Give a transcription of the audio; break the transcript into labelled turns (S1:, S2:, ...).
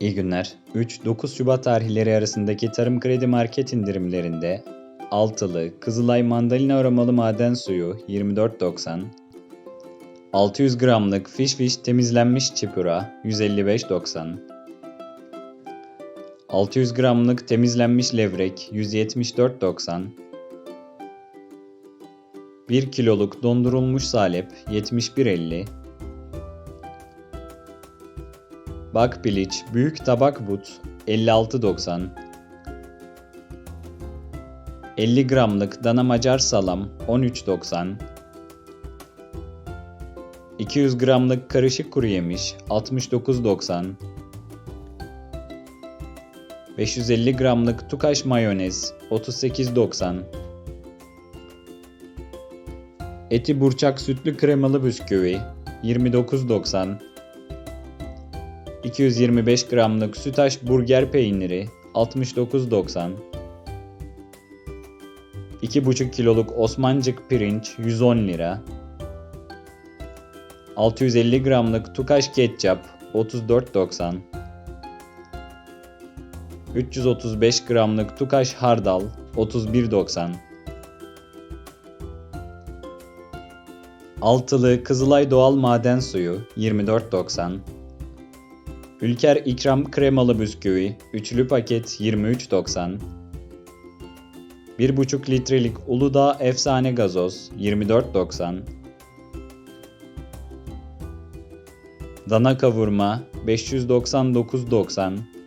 S1: İyi günler. 3-9 Şubat tarihleri arasındaki Tarım Kredi Market indirimlerinde altılı Kızılay mandalina aromalı maden suyu 24.90 600 gramlık Fish Fish temizlenmiş çipura 155.90 600 gramlık temizlenmiş levrek 174.90 1 kiloluk dondurulmuş salep 71.50 Bak piliç, büyük tabak but 56.90 50 gramlık dana macar salam 13.90 200 gramlık karışık kuru yemiş 69.90 550 gramlık tukaş mayonez 38.90 Eti burçak sütlü kremalı bisküvi 29.90 225 gramlık sütaş burger peyniri 69.90 2,5 kiloluk Osmancık pirinç 110 lira. 650 gramlık Tukaş ketçap 34.90 335 gramlık Tukaş hardal 31.90 Altılı Kızılay doğal maden suyu 24.90 Ülker ikram kremalı bisküvi üçlü paket 23.90 1,5 litrelik Uludağ efsane gazoz 24.90 Dana kavurma 599.90